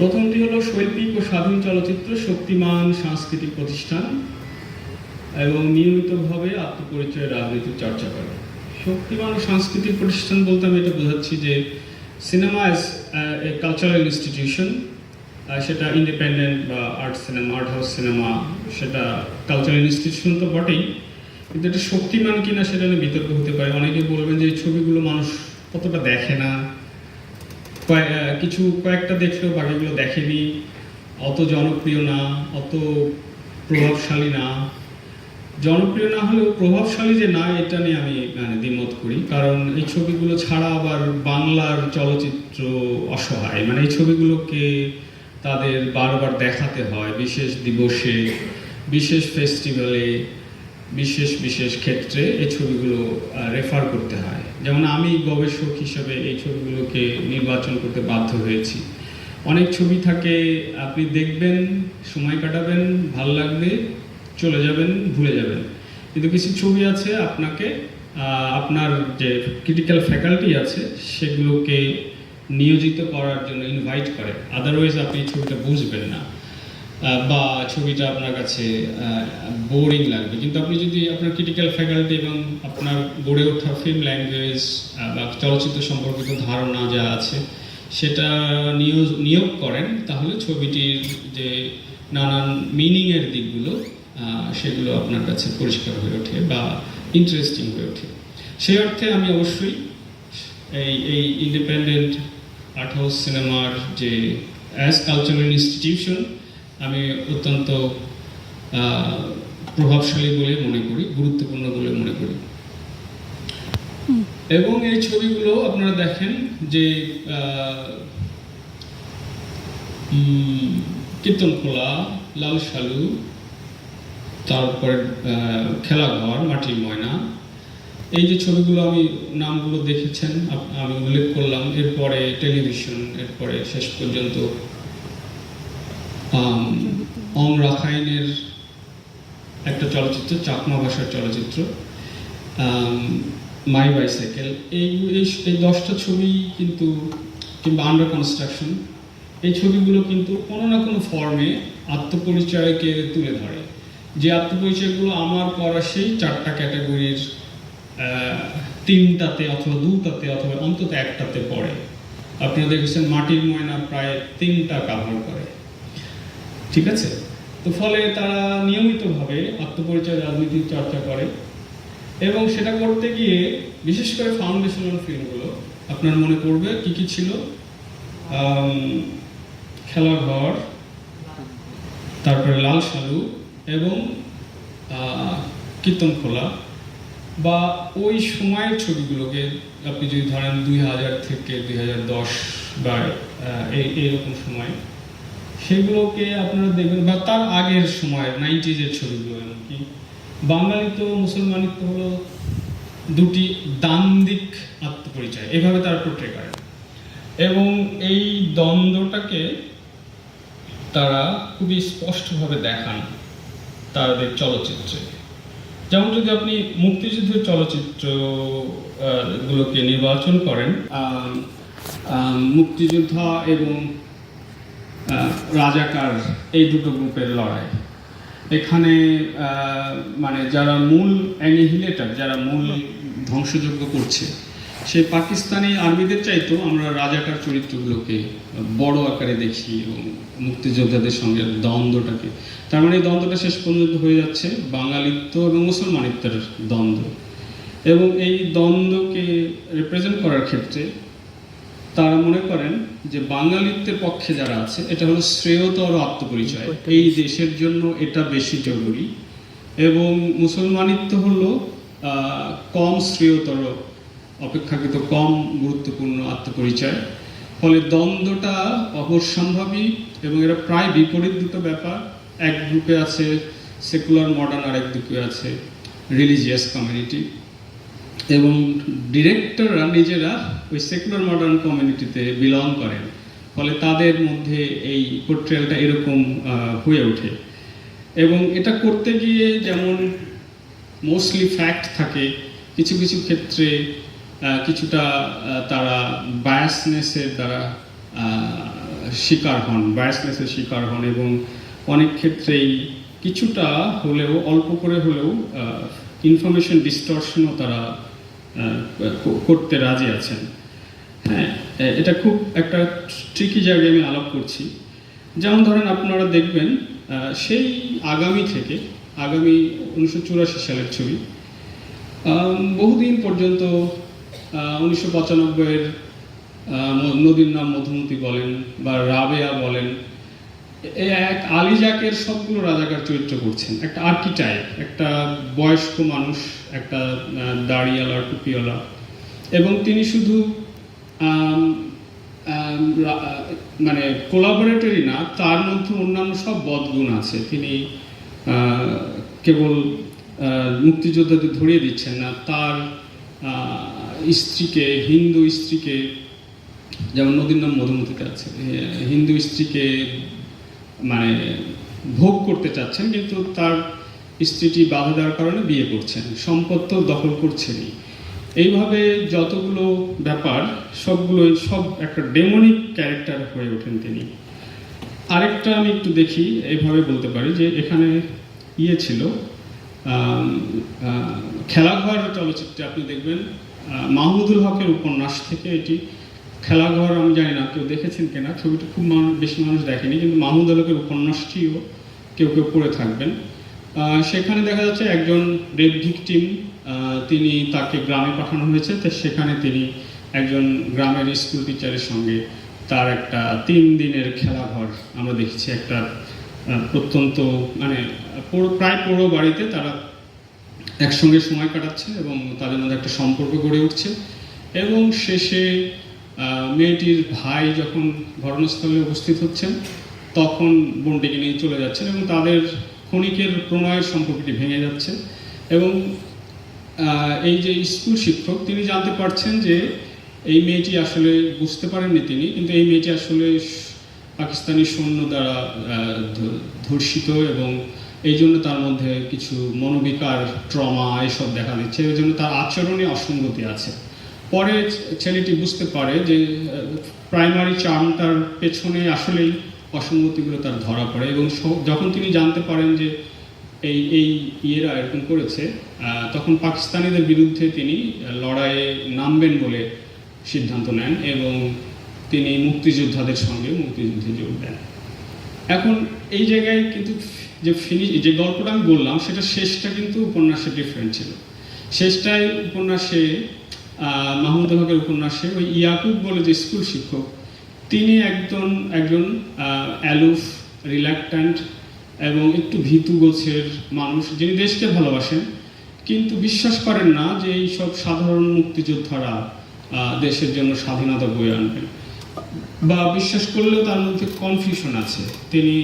প্রথমটি হলো শৈল্পিক ও স্বাধীন চলচ্চিত্র, শক্তিমান সাংস্কৃতিক প্রতিষ্ঠান, এবং নিয়মিতভাবে আত্মপরিচয় রাজনীতির চর্চা করে। শক্তিমান সাংস্কৃতিক প্রতিষ্ঠান বলতে আমি এটা বোঝাচ্ছি যে cinema as a cultural institution সেটা ইন্ডিপেন্ডেন্ট বা art cinema, art house cinema, সেটা কালচারাল ইনস্টিটিউশন তো বটেই, কিন্তু এটা শক্তিমান কিনা সেটা নিয়ে বিতর্ক হতে পারে। অনেকে বলবেন যে ছবিগুলো মানুষ কতটা দেখে না কিছু কয়েকটা দেখলেও বাকিগুলো দেখেনি। অত জনপ্রিয় না, অত প্রভাবশালী না। জনপ্রিয় না হলেও প্রভাবশালী যে না, এটা নিয়ে আমি মানে দ্বিমত করি। কারণ এই ছবিগুলো ছাড়া আবার বাংলার চলচ্চিত্র অসহায়। মানে এই ছবিগুলোকে তাদের বারবার দেখাতে হয়। বিশেষ দিবসে, বিশেষ ফেস্টিভ্যালে বিশেষ বিশেষ ক্ষেত্রে এই ছবিগুলো রেফার করতে হয়। যেমন আমি গবেষক হিসেবে এই ছবিগুলোকে নির্বাচন করতে বাধ্য হয়েছি। অনেক ছবি থাকে, আপনি দেখবেন, সময় কাটাবেন, ভালো লাগবে, চলে যাবেন, ভুলে যাবেন। কিন্তু কিছু ছবি আছে আপনাকে আপনার যে ক্রিটিক্যাল ফ্যাকাল্টি আছে, সেগুলোকে নিয়োজিত করার জন্য ইনভাইট করে। আদারওয়াইজ আপনি ছবিটা বুঝবেন না। বা ছবিটা আপনার কাছে বোরিং লাগবে। কিন্তু আপনি যদি আপনার ক্রিটিক্যাল ফ্যাকাল্টি এবং আপনার গড়ে ওঠা ফিল্ম ল্যাঙ্গুয়েজ বা চলচ্চিত্র সম্পর্কিত ধারণা যা আছে, সেটা নিয়োগ নিয়োগ করেন, তাহলে ছবিটির যে নানান মিনিংয়ের দিকগুলো সেগুলো আপনার কাছে পরিষ্কার হয়ে ওঠে বা ইন্টারেস্টিং হয়ে ওঠে। সেই অর্থে আমি অবশ্যই এই এই ইন্ডিপেন্ডেন্ট আর্ট হাউস সিনেমার যে অ্যাজ কালচারাল ইনস্টিটিউশন আমি অত্যন্ত আহ, প্রভাবশালী বলে মনে করি গুরুত্বপূর্ণ বলে মনে করি। এবং এই ছবিগুলো আপনারা দেখেন যে আহ, উম, কীর্তনখোলা লাল সালু তারপরে আহ, খেলাঘর মাটির ময়না এই যে ছবিগুলো আমি নামগুলো দেখেছেন আমি উল্লেখ করলাম এরপরে টেলিভিশন এরপরে শেষ পর্যন্ত অং রাখাইনের একটা চলচ্চিত্র, চাকমা ভাষার চলচ্চিত্র মাই বাইসাইকেল এই এই দশটা ছবি কিন্তু, কিংবা আন্ডার কনস্ট্রাকশন এই ছবিগুলো কিন্তু কোনো না কোনো ফর্মে আত্মপরিচয়কে তুলে ধরে। যে আত্মপরিচয়গুলো আমার করা সেই চারটা ক্যাটাগরির তিনটাতে অথবা দুটাতে অথবা অন্তত একটাতে পড়ে। আপনারা দেখেছেন মাটির ময়না প্রায় তিনটা কাভার করে। ঠিক আছে? তো ফলে তারা নিয়মিতভাবে আত্মপরিচয় রাজনীতির চর্চা করে এবং সেটা করতে গিয়ে বিশেষ করে ফাউন্ডেশনাল ফিল্মগুলো আপনার মনে পড়বে? কি কি ছিল? খেলাঘর, তারপরে লাল সালু এবং কীর্তন খোলা বা ওই সময়ের ছবিগুলোকে আপনি যদি ধরেন দুই হাজার থেকে দুই হাজার দশ বা এইরকম সময় সেগুলোকে আপনারা দেখবেন, বা তার আগের সময় নাইনটিজের ছবিগুলো এমনকি। বাঙালি তো মুসলমানিত্ব হলো দুটি দান্দিক আত্মপরিচয়, এভাবে তারা পোট্রে করেন এবং এই দ্বন্দ্বটাকে তারা খুবই স্পষ্টভাবে দেখান তাদের চলচ্চিত্রে। যেমন যদি আপনি মুক্তিযুদ্ধের চলচ্চিত্র গুলোকে নির্বাচন করেন মুক্তিযোদ্ধা এবং রাজাকার এই দুটো গ্রুপের লড়াই। এখানে মানে যারা মূল অ্যানিহিলেটার যারা মূল ধ্বংসযজ্ঞ করছে সেই পাকিস্তানি আর্মিদের চাইতেও আমরা রাজাকার চরিত্রগুলোকে বড় আকারে দেখি এবং মুক্তিযোদ্ধাদের সঙ্গে দ্বন্দ্বটাকে। তার মানে এই দ্বন্দ্বটা শেষ পর্যন্ত হয়ে যাচ্ছে, বাঙালিত্ব এবং মুসলমানিত্বের দ্বন্দ্ব। এবং এই দ্বন্দ্বকে রিপ্রেজেন্ট করার ক্ষেত্রে তারা মনে করেন যে বাঙালিত্বের পক্ষে যারা আছে এটা হলো শ্রেয়তর আত্মপরিচয়। এই দেশের জন্য এটা বেশি জরুরি। এবং মুসলমানিত্ব হলো কম শ্রেয়তর অপেক্ষাকৃত কম গুরুত্বপূর্ণ আত্মপরিচয়। ফলে দ্বন্দ্বটা অবশ্যম্ভাবী এবং এরা প্রায় বিপরীত দুটো ব্যাপার। এক গ্রুপে আছে সেকুলার মডার্ন আর এক আছে রিলিজিয়াস কমিউনিটি। এবং ডিরেক্টররা নিজেরা ওই সেকুলার মডার্ন কমিউনিটিতে বিলং করেন। ফলে তাদের মধ্যে এই পোর্ট্রেলটা এরকম হয়ে ওঠে। এবং এটা করতে গিয়ে যেমন মোস্টলি ফ্যাক্ট থাকে, কিছু কিছু ক্ষেত্রে কিছুটা তারা বায়াসনেসের দ্বারা শিকার হন বায়াসনেসের শিকার হন এবং অনেক ক্ষেত্রেই কিছুটা হলেও, অল্প করে হলেও ইনফরমেশন ডিস্টর্শনও তারা করতে রাজি আছেন। হ্যাঁ এটা খুব একটা ট্রিকি জায়গায় আমি আলাপ করছি। যেমন ধরেন আপনারা দেখবেন সেই আগামী থেকে, আগামী উনিশশো চুরাশি সালের ছবি বহুদিন পর্যন্ত উনিশশো পঁচানব্বইয়ের নদীর নাম মধুমতি বলেন বা রাবেয়া বলেন এক আলিজাকের সবগুলো রাজাকার চরিত্র করছেন। একটা আর্কিটাইপ একটা বয়স্ক মানুষ, একটা দাড়িওয়ালা, টুপিওয়ালা। এবং তিনি শুধু মানে কোলাবোরেটরি না, তার মধ্যে অন্যান্য সব বদগুণ আছে। তিনি কেবল মুক্তিযোদ্ধাদের ধরিয়ে দিচ্ছেন না, তার স্ত্রীকে, হিন্দু স্ত্রীকে, যেমন নদীর নাম মধুমতিতে আছে হিন্দু স্ত্রীকে মানে ভোগ করতে চাচ্ছেন, কিন্তু তার স্ত্রীটি বাধা দেওয়ার কারণে বিয়ে করছেন, সম্পদ তো দখল করছেনই। এইভাবে যতগুলো ব্যাপার সবগুলো সব একটা ডেমনিক ক্যারেক্টার হয়ে ওঠেন তিনি। আরেকটা আমি একটু দেখি, এইভাবে বলতে পারি যে এখানে ইয়ে ছিল খেলাঘর চলচ্চিত্রে আপনি দেখবেন মাহমুদুল হকের উপন্যাস থেকে এটি খেলাঘর আমি জানি না, কেউ দেখেছেন কিনা? ছবিটা খুব বেশি মানুষ দেখেনি, কিন্তু মাহমুদুল হকের উপন্যাসটিও কেউ কেউ পড়ে থাকবেন। সেখানে দেখা যাচ্ছে একজন রেপ ভিকটিম তিনি তাকে গ্রামে পাঠানো হয়েছে, তো সেখানে তিনি একজন গ্রামের স্কুল টিচারের সঙ্গে তার একটা তিন দিনের খেলাঘর আমরা দেখেছি, একটা প্রত্যন্ত মানে প্রায় পুরো বাড়িতে তারা একসঙ্গে সময় কাটাচ্ছে এবং তাদের মধ্যে একটা সম্পর্ক গড়ে উঠছে। এবং শেষে মেয়েটির ভাই যখন ঘটনাস্থলে উপস্থিত হচ্ছেন, তখন বোনটিকে নিয়ে চলে যাচ্ছেন এবং তাদের ক্ষণিকের প্রণয়ের সম্পর্কটি ভেঙে যাচ্ছে এবং এই যে স্কুল শিক্ষক, তিনি জানতে পারছেন যে এই মেয়েটি আসলে বুঝতে পারেননি তিনি, কিন্তু এই মেয়েটি আসলে পাকিস্তানি সৈন্য দ্বারা ধর্ষিত এবং এই জন্য তার মধ্যে কিছু মনোবিকার, ট্রমা এসব দেখা দিচ্ছে। এই জন্য তার আচরণে অসঙ্গতি আছে। পরে ছেলেটি বুঝতে পারে যে প্রাইমারি চার্মটার পেছনে আসলেই অসঙ্গতিগুলো তার ধরা পড়ে এবং যখন তিনি জানতে পারেন যে এই এই ইয়েরা এরকম করেছে তখন পাকিস্তানিদের বিরুদ্ধে তিনি লড়াইয়ে নামবেন বলে সিদ্ধান্ত নেন এবং তিনি মুক্তিযোদ্ধাদের সঙ্গে মুক্তিযুদ্ধে যোগ দেন। এখন এই জায়গায় কিন্তু যে ফিনিশ যে গল্পটা আমি বললাম, সেটা শেষটা কিন্তু উপন্যাসে ডিফারেন্ট ছিল। শেষটায় উপন্যাসে মাহমুদ হকের উপন্যাসে, ওই ইয়াকুব বলে যে স্কুল শিক্ষক, তিনি একজন একজন অ্যালুফ, রিল্যাক্ট্যান্ট এবং একটু ভীতু গোছের মানুষ, যিনি দেশকে ভালোবাসেন। কিন্তু বিশ্বাস করেন না যে এই সব সাধারণ মুক্তিযোদ্ধারা দেশের জন্য স্বাধীনতা বয়ে আনবেন। বা বিশ্বাস করলেও তার মধ্যে কনফিউশন আছে। তিনি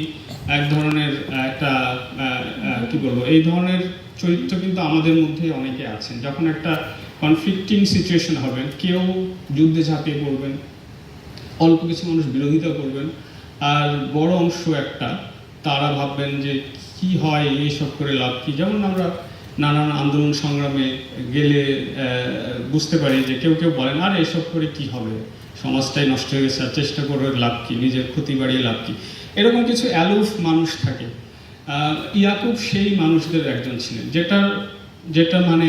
এক ধরনের একটা কি বলব, এই ধরনের চরিত্র কিন্তু আমাদের মধ্যে অনেকে আছেন। যখন একটা কনফ্লিক্টিং সিচুয়েশন হবে। কেউ যুদ্ধে ঝাঁপিয়ে পড়বেন, অল্প কিছু মানুষ বিরোধিতা করবেন, আর বড় অংশ একটা, তারা ভাববেন যে কি হয় এইসব করে লাভ কি? যেমন আমরা নানান আন্দোলন সংগ্রামে গেলে বুঝতে পারি যে কেউ কেউ বলেন, আর, এসব করে কি হবে? সমাজটাই নষ্ট হয়ে গেছে, আর চেষ্টা করে লাভ কি? নিজের ক্ষতি বাড়িয়ে লাভ কি? এরকম কিছু অ্যালুফ মানুষ থাকে। ইয়াকুব সেই মানুষদের একজন ছিলেন যেটা যেটা মানে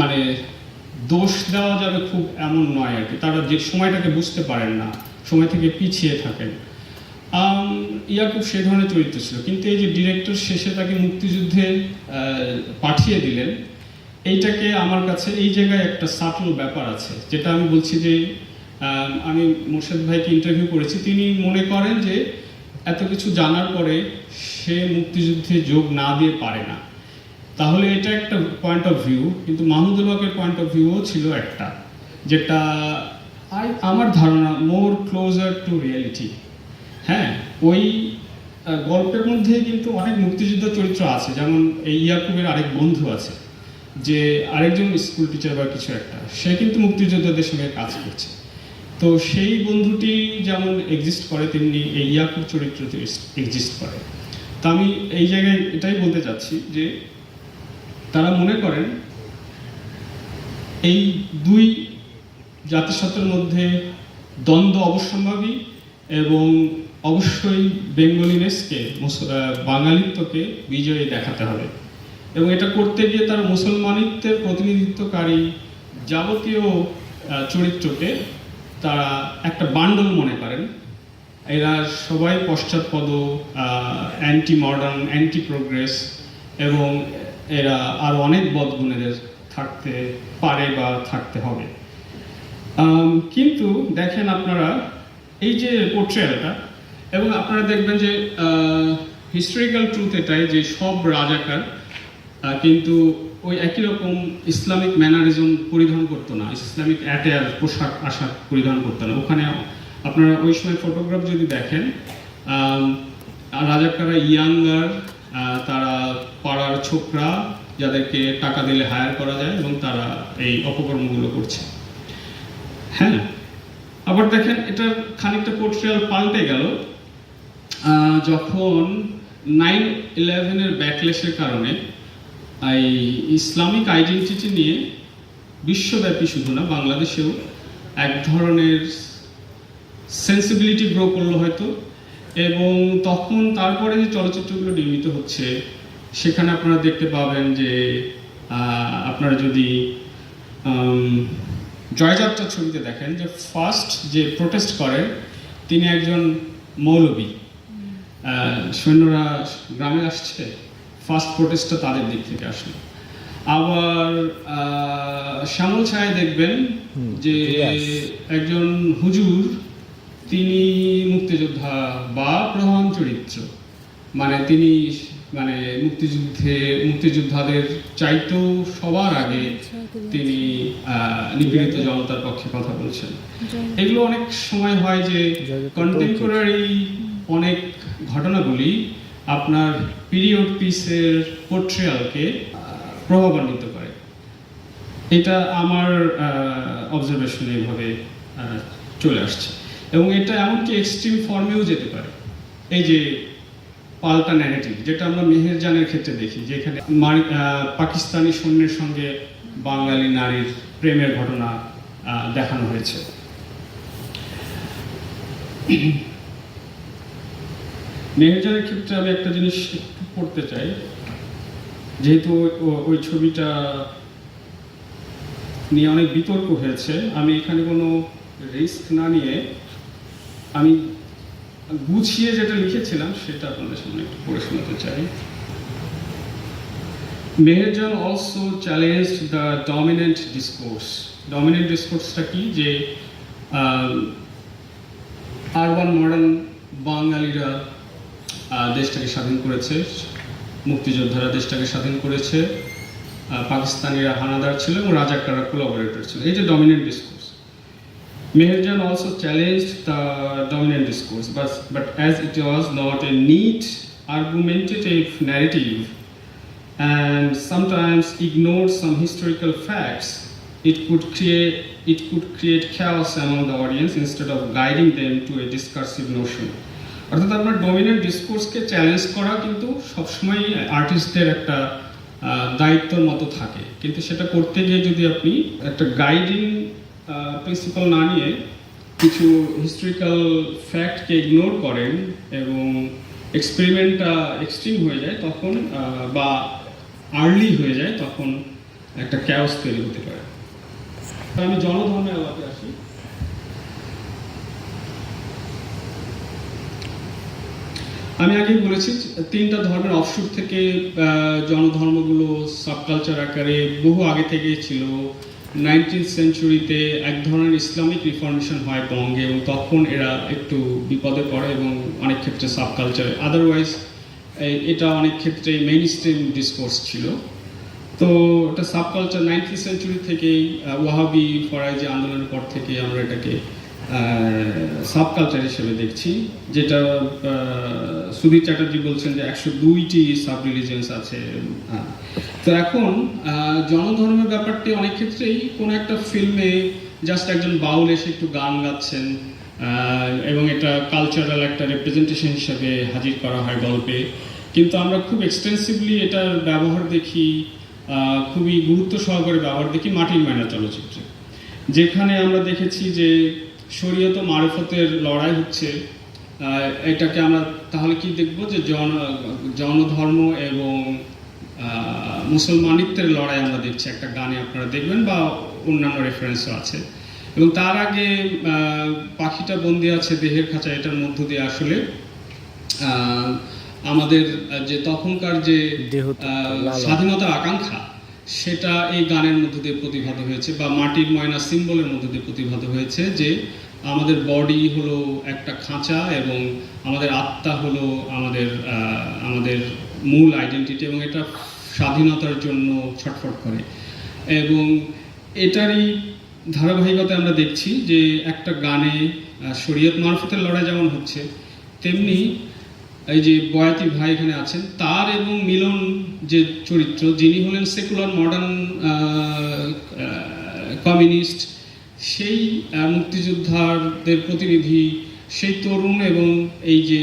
মানে দোষ দেওয়া যাবে খুব এমন নয় আর কি। তারা যে সময়টাকে বুঝতে পারেন না, সময় থেকে পিছিয়ে থাকেন। ইয়াকুব সে ধরনের চরিত্র ছিল। কিন্তু এই যে ডিরেক্টর শেষে তাকে মুক্তিযুদ্ধে পাঠিয়ে দিলেন, এইটাকে আমার কাছে এই জায়গায় একটা সাটল ব্যাপার আছে। যেটা আমি বলছি যে, আমি মোর্শেদ ভাইকে ইন্টারভিউ করেছি। তিনি মনে করেন যে, এত কিছু জানার পরে সে মুক্তিযুদ্ধে যোগ না দিয়ে পারে না। তাহলে এটা একটা পয়েন্ট অফ ভিউ কিন্তু মাহমুদুল হকের পয়েন্ট অফ ভিউও ছিল একটা, যেটা I- আমার ধারণা মোর ক্লোজার টু রিয়েলিটি হ্যাঁ ওই গল্পের মধ্যে কিন্তু অনেক মুক্তিযুদ্ধ চরিত্র আছে, যেমন এই ইয়াকুবের আরেক বন্ধু আছে, যে আরেকজন স্কুল টিচার বা কিছু একটা, সে কিন্তু মুক্তিযোদ্ধাদের সঙ্গে কাজ করছে। তো সেই বন্ধুটি যেমন এক্সিস্ট করে, তেমনি এই ইয়াকুব চরিত্রটি এক্সিস্ট করে। তা আমি এই জায়গায় এটাই বলতে চাচ্ছি যে তারা মনে করেন এই দুই জাতিসত্ত্বের মধ্যে দ্বন্দ্ব অবশ্যম্ভাবী এবং অবশ্যই বেঙ্গলিনেসকে বাঙালিত্বকে বিজয়ী দেখাতে হবে। এবং এটা করতে গিয়ে তার মুসলমানিত্বের প্রতিনিধিত্বকারী যাবতীয় চরিত্রকে তারা একটা বান্ডল মনে করেন। এরা সবাই পশ্চাৎপদ অ্যান্টি মডার্ন অ্যান্টি প্রোগ্রেস এবং এরা আরও অনেক বদগুণেদের থাকতে পারে বা থাকতে হবে। কিন্তু দেখেন আপনারা এই যে পোর্ট্রেয়ালটা এবং আপনারা দেখবেন যে হিস্টোরিক্যাল ট্রুথ এটাই যে সব রাজাকার কিন্তু ওই একই রকম ইসলামিক ম্যানারিজম পরিধান করতো না, ইসলামিক অ্যাটেয়ার পোশাক, আশাক পরিধান করতো না। ওখানে আপনারা ওই সময় ফটোগ্রাফ যদি দেখেন রাজাকাররা ইয়াঙ্গার পাড়ার ছোকরা যাদেরকে টাকা দিলে হায়ার করা যায় এবং তারা এই অপকর্মগুলো করছে। হ্যাঁ আবার দেখেন এটার খানিকটা পোর্ট্রিয়াল পাল্টে গেল। যখন নাইন ইলেভেনের ব্যাকলেসের কারণে এই ইসলামিক আইডেন্টিটি নিয়ে বিশ্বব্যাপী শুধু না, বাংলাদেশেও এক ধরনের সেন্সিবিলিটি গ্রো করল হয়তো। এবং তখন তারপরে যে চলচ্চিত্রগুলো নির্মিত হচ্ছে সেখানে আপনারা দেখতে পাবেন যে আপনারা যদি উম, জয়যাত্রা ছবিতে দেখেন যে ফার্স্ট যে প্রোটেস্ট করেন তিনি একজন মৌলবী। সৈন্যরা গ্রামে আসছে ফার্স্ট প্রোটেস্টটা তাদের দিক থেকে আসলো। আবার শ্যামল ছায় দেখবেন যে একজন হুজুর তিনি মুক্তিযোদ্ধা বা প্রধান চরিত্র। মানে তিনি মানে মুক্তিযুদ্ধে মুক্তিযোদ্ধাদের চাইতেও সবার আগে তিনি নিপীড়িত জনতার পক্ষে কথা বলছেন। এগুলো অনেক সময় হয় যে কন্টেম্পোরারি অনেক ঘটনাগুলি আপনার পিরিয়ড পিসের পোর্ট্রিয়ালকে প্রভাবান্বিত করে। এটা আমার অবজারভেশন এইভাবে আহ, চলে আসছে। এবং এটা এমনকি এক্সট্রিম ফর্মেও যেতে পারে। এই যে পাল্টা ন্যারেটিভ যেটা আমরা মেহেরজানের ক্ষেত্রে দেখি যেখানে পাকিস্তানি সৈন্যের সঙ্গে বাঙালি নারীর প্রেমের ঘটনা দেখানো হয়েছে। মেহেরজানের ক্ষেত্রে আমি একটা জিনিস একটু পড়তে চাই, যেহেতু ওই ছবিটা নিয়ে অনেক বিতর্ক হয়েছে, আমি এখানে কোনো রিস্ক না নিয়ে আমি গুছিয়ে যেটা লিখেছিলাম সেটা আপনাদের সামনে একটু পড়ে শোনাতে চাই। Meherjan also challenge the dominant discourse dominant ডিসকোর্সটা কি? যে আরবান মডার্ন বাঙালিরা দেশটাকে স্বাধীন করেছে, মুক্তিযোদ্ধারা দেশটাকে স্বাধীন করেছে পাকিস্তানিরা হানাদার ছিল এবং রাজাকাররা কোলাবোরেটর ছিল। এই যে dominant discourse Meherjan also challenged the dominant discourse, but, but as it was not a neat, argumentative narrative and sometimes ignored some historical facts, it could create it could create chaos among the audience instead of guiding them to a discursive notion. অর্থাৎ আপনার dominant ডিসকোর্সকে challenge করা কিন্তু সবসময় আর্টিস্টদের একটা দায়িত্বর মতো থাকে কিন্তু সেটা করতে গিয়ে যদি আপনি একটা গাইডিং প্রিন্সিপাল না নিয়ে কিছু হিস্ট্রিক্যাল ফ্যাক্টকে ইগনোর করেন এবং এক্সপেরিমেন্টটা এক্সট্রিম হয়ে যায় তখন বা আর্লি হয়ে যায় তখন একটা ক্যাওস তৈরি হতে পারে। আমি জনধর্মের আলাপে আসি। আমি আগে বলেছি, তিনটা ধর্মের অফশুট থেকে জনধর্মগুলো সাবকালচার আকারে বহু আগে থেকে ছিল। নাইনটিন সেঞ্চুরিতে এক ধরনের ইসলামিক রিফর্মেশন হয় বঙ্গে এবং তখন এরা একটু বিপদে পড়ে এবং অনেক ক্ষেত্রে সাবকালচার আদারওয়াইজ এটা অনেক ক্ষেত্রে মেইন স্ট্রিম ডিসকোর্স ছিল। তো এটা সাবকালচার নাইনটিন সেঞ্চুরি থেকেই ওয়াহাবি ফরাইজি আন্দোলনের পর থেকে আমরা এটাকে সাবকালচার হিসেবে দেখছি, যেটা সুধীর চ্যাটার্জি বলছেন যে একশো দুইটি সাব রিলিজিয়ন্স আছে। তো এখন জনধর্মের ব্যাপারটি অনেক ক্ষেত্রেই কোনো একটা ফিল্মে জাস্ট একজন বাউল এসে একটু গান গাচ্ছেন এবং এটা কালচারাল একটা রিপ্রেজেন্টেশন হিসেবে হাজির করা হয় গল্পে কিন্তু আমরা খুব এক্সটেন্সিভলি এটার ব্যবহার দেখি খুবই গুরুত্ব সহকারে ব্যবহার দেখি মাটির মায়না চলচ্চিত্রে যেখানে আমরা দেখেছি যে শরীয়ত মারফতের লড়াই হচ্ছে এটাকে আমরা তাহলে কি দেখব যে জন জনধর্ম এবং মুসলমানিত্বের লড়াই আমরা দেখছি। একটা গানে আপনারা দেখবেন বা অন্যান্য রেফারেন্সও আছে। এবং তার আগে আহ, পাখিটা বন্দি আছে দেহের খাঁচা এটার মধ্য দিয়ে আসলে আহ, আমাদের যে তখনকার যে স্বাধীনতার আকাঙ্ক্ষা সেটা এই গানের মধ্য দিয়ে প্রতিভাত হয়েছে বা মাটির ময়না সিম্বলের মধ্য দিয়ে প্রতিভাত হয়েছে যে আমাদের বডি হলো একটা খাঁচা এবং আমাদের আত্মা হলো আমাদের আমাদের মূল আইডেন্টিটি এবং এটা স্বাধীনতার জন্য ছটফট করে। এবং এটারই ধারাবাহিকতায় আমরা দেখছি যে একটা গানে শরীয়ত মারফতের লড়াই যেমন হচ্ছে, তেমনি এই যে বয়াতি ভাই এখানে আছেন, তার এবং মিলন যে চরিত্র, যিনি হলেন সেকুলার মডার্ন কমিউনিস্ট সেই মুক্তিযোদ্ধাদের প্রতিনিধি, সেই তরুণ এবং এই যে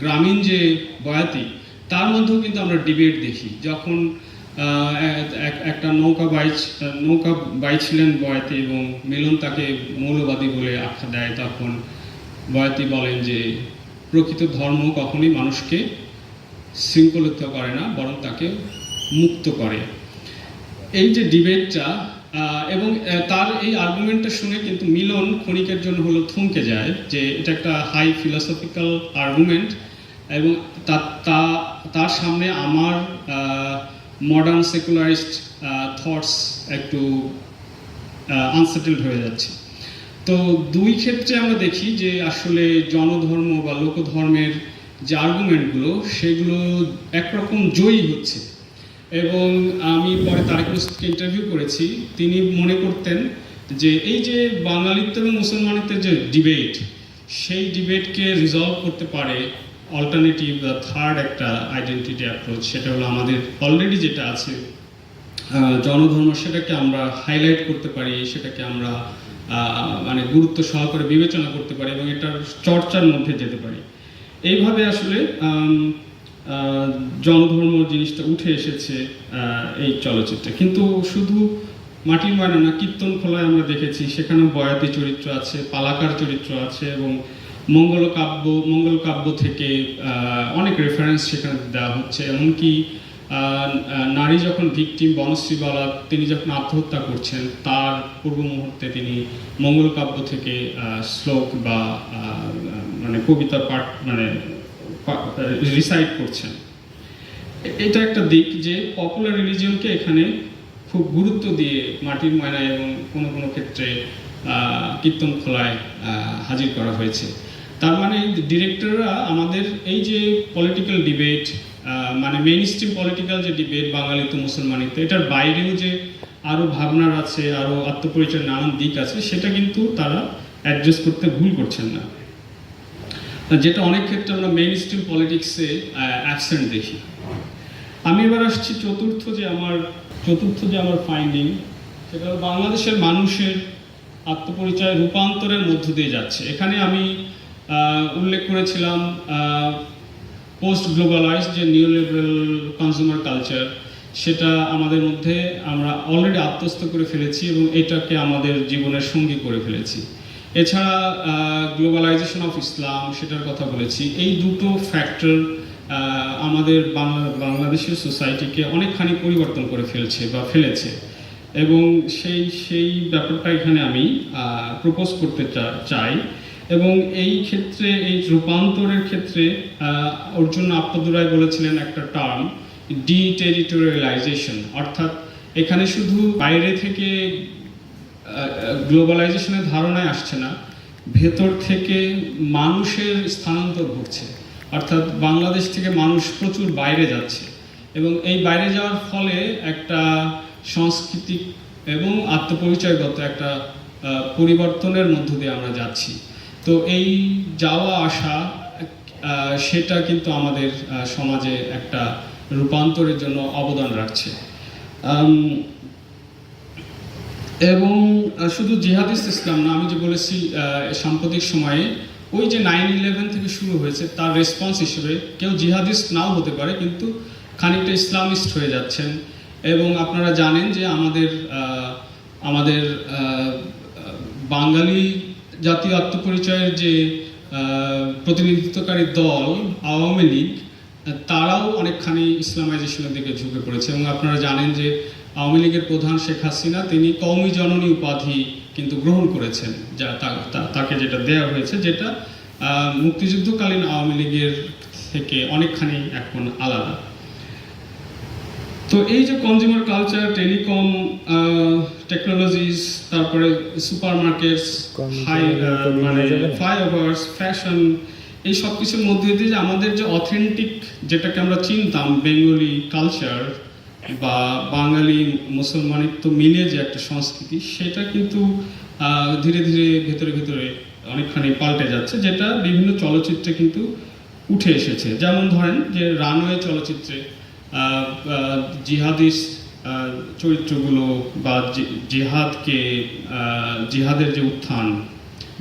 গ্রামীণ যে বয়াতি, তার মধ্যেও কিন্তু আমরা ডিবেট দেখি। যখন একটা নৌকা বাই নৌকা বাই ছিলেন বয়াতি এবং মিলন তাকে মৌলবাদী বলে আখ্যা দেয়, তখন বয়াতি বলেন যে প্রকৃত ধর্ম কখনোই মানুষকে শৃঙ্খলিত করে না, বরং তাকে মুক্ত করে। এই যে ডিবেটটা এবং তার এই আর্গুমেন্টটা শুনে কিন্তু মিলন ক্ষণিকের জন্য হলো থমকে যায় যে এটা একটা হাই ফিলোসফিক্যাল আর্গুমেন্ট এবং তা- তার সামনে আমার মডার্ন সেকুলারিস্ট থটস একটু আনসেটেলড হয়ে যাচ্ছে। তো দুই ক্ষেত্রে আমরা দেখি যে আসলে জনধর্ম বা লোকধর্মের যে আর্গুমেন্টগুলো সেগুলো একরকম জয়ী হচ্ছে। এবং আমি পরে তারেক মুস্তাদকে ইন্টারভিউ করেছি। তিনি মনে করতেন যে এই যে বাঙালিত্ব এবং মুসলমানিত্বের যে ডিবেট সেই ডিবেটকে রিজলভ করতে পারে অল্টারনেটিভ বা থার্ড একটা আইডেন্টিটি অ্যাপ্রোচ সেটা হলো আমাদের অলরেডি যেটা আছে জনধর্ম, সেটাকে আমরা হাইলাইট করতে পারি, সেটাকে আমরা মানে গুরুত্ব সহকারে বিবেচনা করতে পারি এবং এটার চর্চার মধ্যে যেতে পারি। এইভাবে আসলে জনধর্ম জিনিসটা উঠে এসেছে এই চলচ্চিত্রে। কিন্তু শুধু মাটির ময়না না, কীর্তন খোলায় আমরা দেখেছি সেখানে বয়াতি চরিত্র আছে, পালাকার চরিত্র আছে এবং মঙ্গল কাব্য মঙ্গল কাব্য থেকে অনেক রেফারেন্স সেখানে দেওয়া হচ্ছে। এমনকি নারী যখন ভিকটিম বনশ্রী বালা তিনি যখন আত্মহত্যা করছেন, তার পূর্ব মুহূর্তে তিনি মঙ্গল কাব্য থেকে শ্লোক বা মানে কবিতা পাঠ মানে রিসাইট করছেন। এটা একটা দিক যে পপুলার রিলিজিয়নকে এখানে খুব গুরুত্ব দিয়ে মাটির ময়না এবং কোনো কোনো ক্ষেত্রে কীর্তন খোলায় হাজির করা হয়েছে। তার মানে ডিরেক্টররা আমাদের এই যে পলিটিক্যাল ডিবেট মানে মেইন স্ট্রিম পলিটিক্যাল যে ডিবেট বাঙালি তো এটার বাইরেও যে আরও ভাবনার আছে আরও আত্মপরিচয়ের নানান দিক আছে, সেটা কিন্তু তারা অ্যাডজাস্ট করতে ভুল করছেন না। যেটা অনেক ক্ষেত্রে আমরা মেইন স্ট্রিম পলিটিক্সে অ্যাবসেন্ট দেখি। আমি এবার আসছি চতুর্থ যে আমার, চতুর্থ যে আমার ফাইন্ডিং সেটা হলো বাংলাদেশের মানুষের আত্মপরিচয় রূপান্তরের মধ্য দিয়ে যাচ্ছে। এখানে আমি উল্লেখ করেছিলাম পোস্ট গ্লোবালাইজ যে নিউ লিবারেল কনজিউমার কালচার সেটা আমাদের মধ্যে আমরা অলরেডি আত্মস্থ করে ফেলেছি এবং এটাকে আমাদের জীবনের সঙ্গী করে ফেলেছি। এছাড়া গ্লোবালাইজেশন অফ ইসলাম সেটার কথা বলেছি। এই দুটো ফ্যাক্টর আমাদের বাংলা, বাংলাদেশের সোসাইটিকে অনেকখানি পরিবর্তন করে ফেলছে বা ফেলেছে। এবং সেই সেই ব্যাপারটা এখানে আমি প্রপোজ করতে চাই। এবং এই ক্ষেত্রে, এই রূপান্তরের ক্ষেত্রে অর্জুন আপ্পাদুরাই বলেছিলেন একটা টার্ম ডিটেরিটোরিয়ালাইজেশন অর্থাৎ এখানে শুধু বাইরে থেকে গ্লোবালাইজেশনের ধারণায় আসছে না, ভেতর থেকে মানুষের স্থানান্তর ঘটছে। অর্থাৎ বাংলাদেশ থেকে মানুষ প্রচুর বাইরে যাচ্ছে এবং এই বাইরে যাওয়ার ফলে একটা সাংস্কৃতিক এবং আত্মপরিচয়গত একটা পরিবর্তনের মধ্য দিয়ে আমরা যাচ্ছি। তো এই যাওয়া আসা সেটা কিন্তু আমাদের সমাজে একটা রূপান্তরের জন্য অবদান রাখছে। এবং শুধু জিহাদিস্ট ইসলাম না, আমি যে বলেছি সাম্প্রতিক সময়ে ওই যে নাইন ইলেভেন থেকে শুরু হয়েছে, তার রেসপন্স হিসেবে কেউ জিহাদিস্ট নাও হতে পারে, কিন্তু খানিকটা ইসলামিস্ট হয়ে যাচ্ছেন। এবং আপনারা জানেন যে আমাদের আমাদের বাঙালি জাতীয় আত্মপরিচয়ের যে প্রতিনিধিত্বকারী দল, আওয়ামী লীগ, তারাও অনেকখানি ইসলামাইজেশনের দিকে ঝুঁকে পড়েছে। এবং আপনারা জানেন যে, আওয়ামী লীগের প্রধান শেখ হাসিনা, তিনি কওমি জননী উপাধি কিন্তু গ্রহণ করেছেন, যা তাকে যেটা দেওয়া হয়েছে, যেটা মুক্তিযুদ্ধকালীন আওয়ামী লীগের থেকে অনেকখানি এখন আলাদা। তো এই যে কনজিউমার কালচার টেলিকম টেকনোলজিস তারপরে সুপার মার্কেটস হাই মানে? ফ্লাইওভার্স ফ্যাশন এই সব কিছুর মধ্যে দিয়ে যে আমাদের যে অথেন্টিক যেটাকে আমরা চিনতাম বেঙ্গলি কালচার বা বাঙালি মুসলমানিত্ব মিলে যে একটা সংস্কৃতি সেটা কিন্তু ধীরে ধীরে ভেতরে ভেতরে অনেকখানি পাল্টে যাচ্ছে যেটা বিভিন্ন চলচ্চিত্রে কিন্তু উঠে এসেছে যেমন ধরেন যে রানওয়ে চলচ্চিত্রে জিহাদিস চরিত্রগুলো বা জিহাদকে জিহাদের যে উত্থান,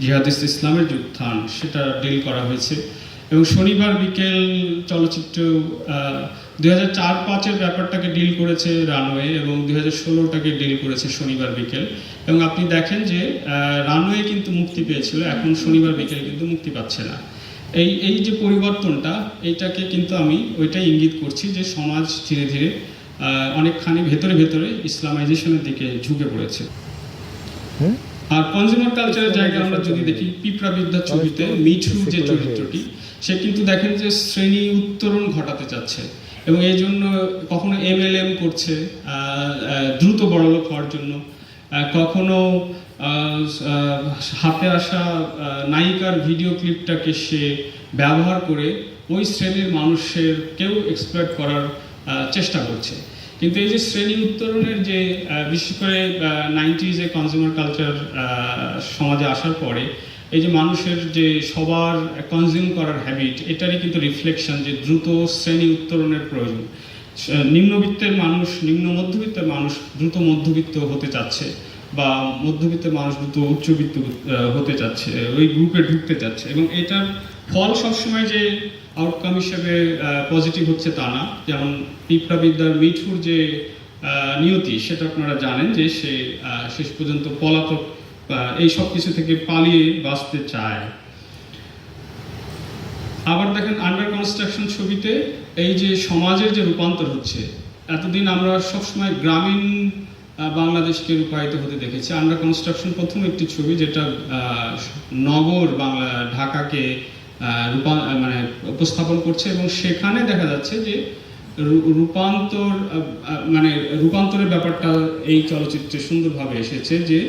জিহাদিস ইসলামের যে উত্থান, সেটা ডিল করা হয়েছে। এবং শনিবার বিকেল চলচ্চিত্র দুই হাজার চার পাঁচের ব্যাপারটাকে ডিল করেছে রানওয়ে এবং দুই হাজার ষোলোটাকে ডিল করেছে শনিবার বিকেল। এবং আপনি দেখেন যে রানওয়ে কিন্তু মুক্তি পেয়েছিল, এখন শনিবার বিকেল কিন্তু মুক্তি পাচ্ছে না। এই এই যে পরিবর্তনটা এইটাকে কিন্তু আমি ওইটাই ইঙ্গিত করছি যে সমাজ ধীরে ধীরে অনেকখানি ভেতরে ভেতরে ইসলামাইজেশনের দিকে ঝুঁকে পড়েছে। আর কনজিউমার কালচারের জায়গায় আমরা যদি দেখি পিঁপড়া বিদ্যা ছবিতে মিঠুর যে চরিত্রটি সে কিন্তু দেখেন যে শ্রেণি উত্তরণ ঘটাতে চাচ্ছে। এবং এই জন্য কখনো এম করছে দ্রুত বড়লোক হওয়ার জন্য। কখনো হাতে আসা নায়িকার ভিডিও ক্লিপটাকে সে ব্যবহার করে ওই শ্রেণির মানুষের কেউ এক্সপ্লয়েট করার চেষ্টা করছে। কিন্তু এই যে শ্রেণি উত্তরণের যে বিশেষ করে নাইনটিজে কনজিউমার কালচার সমাজে আসার পরে এই যে মানুষের যে সবার কনজিউম করার হ্যাবিট এটারই কিন্তু রিফ্লেকশন যে দ্রুত শ্রেণি উত্তরণের প্রয়োজন। নিম্নবিত্তের মানুষ, নিম্ন মধ্যবিত্তের মানুষ দ্রুত মধ্যবিত্ত হতে চাচ্ছে। বা মধ্যবিত্তের মানুষ দ্রুত উচ্চবিত্ত হতে চাচ্ছে, ওই গ্রুপে ঢুকতে চাচ্ছে। এবং এটার ফল সবসময় যে আউটকাম হিসেবে পজিটিভ হচ্ছে তা না। যেমন পিঁপড়া বিদ্যার মিঠুর যে নিয়তি, সেটা আপনারা জানেন যে সে শেষ পর্যন্ত পলাতক এই সব কিছু থেকে পালিয়ে বাঁচতে চায়। আবার দেখেন আন্ডার কনস্ট্রাকশন ছবিতে এই যে সমাজের যে রূপান্তর হচ্ছে, এতদিন আমরা সবসময় গ্রামীণ বাংলাদেশকে রূপায়িত হতে দেখেছি। আন্ডার কনস্ট্রাকশন প্রথম একটি ছবি যেটা নগর বাংলা, ঢাকাকে রূপা মানে উপস্থাপন করছে এবং সেখানে দেখা যাচ্ছে যে রূপান্তর মানে রূপান্তরের ব্যাপারটা এই চলচ্চিত্রে সুন্দরভাবে এসেছে যে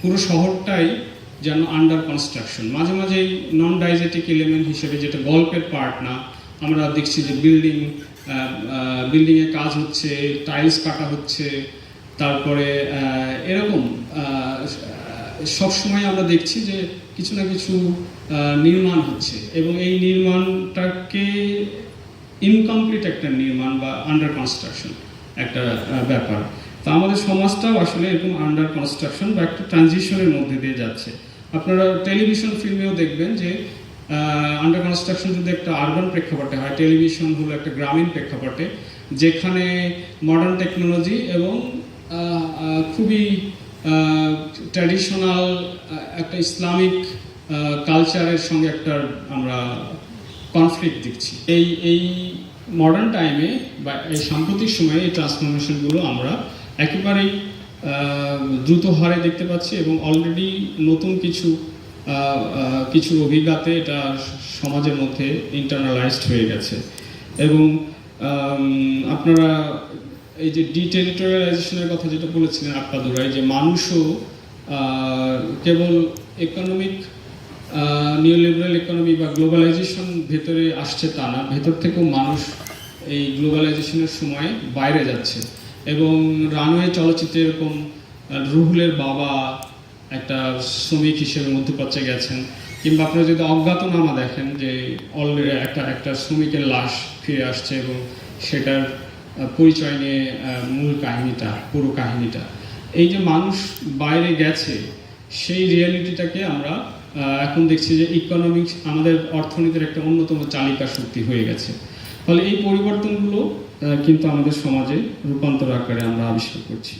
পুরো শহরটাই যেন আন্ডার কনস্ট্রাকশন মাঝে মাঝেই নন ডাইজেটিক এলিমেন্ট হিসেবে যেটা গল্পের পার্ট না, আমরা দেখছি যে বিল্ডিং বিল্ডিংয়ে কাজ হচ্ছে টাইলস কাটা হচ্ছে তারপরে এরকম সব সময় আমরা দেখছি যে কিছু না কিছু নির্মাণ হচ্ছে এবং এই নির্মাণটাকে ইনকমপ্লিট একটা নির্মাণ বা আন্ডার কনস্ট্রাকশন একটা ব্যাপার। তা আমাদের সমাজটাও আসলে এরকম আন্ডার কনস্ট্রাকশন বা একটা ট্রানজিশনের মধ্যে দিয়ে যাচ্ছে। আপনারা টেলিভিশন ফিল্মেও দেখবেন যে আন্ডার কনস্ট্রাকশন যদি একটা আরবান প্রেক্ষাপটে হয় টেলিভিশন হলো একটা গ্রামীণ প্রেক্ষাপটে, যেখানে মডার্ন টেকনোলজি এবং খুবই ট্র্যাডিশনাল একটা ইসলামিক কালচারের সঙ্গে একটা আমরা কনফ্লিক্ট দেখছি। এই এই মডার্ন টাইমে বা এই সাম্প্রতিক সময়ে এই ট্রান্সফরমেশনগুলো আমরা একেবারেই দ্রুত হারে দেখতে পাচ্ছি এবং অলরেডি নতুন কিছু কিছু অভিজ্ঞতা এটা সমাজের মধ্যে ইন্টারনালাইজড হয়ে গেছে। এবং আপনারা এই যে ডিটেরিটোরিয়ালাইজেশনের কথা যেটা বলেছিলেন আপ্পাদুরাই যে মানুষও কেবল ইকোনমিক নিউলিবারাল ইকোনমি বা গ্লোবালাইজেশন ভেতরে আসছে তা না, ভেতর থেকেও মানুষ এই গ্লোবালাইজেশনের সময় বাইরে যাচ্ছে। এবং রানওয়ে চলচ্চিত্রে এরকম রুহুলের বাবা একটা শ্রমিক হিসেবে মধ্যপ্রাচ্যে গেছেন, কিংবা আপনারা যদি অজ্ঞাতনামা দেখেন যে অলরেডি একটা একটা শ্রমিকের লাশ ফিরে আসছে এবং সেটার পরিচয় নিয়ে মূল কাহিনীটা, পুরো কাহিনীটা। এই যে মানুষ বাইরে গেছে, সেই রিয়ালিটিটাকে আমরা এখন দেখছি যে ইকোনমিক্স আমাদের অর্থনীতির একটা অন্যতম চালিকা শক্তি হয়ে গেছে। ফলে এই পরিবর্তনগুলো কিন্তু আমাদের সমাজে রূপান্তর আকারে আমরা আবিষ্কার করছি।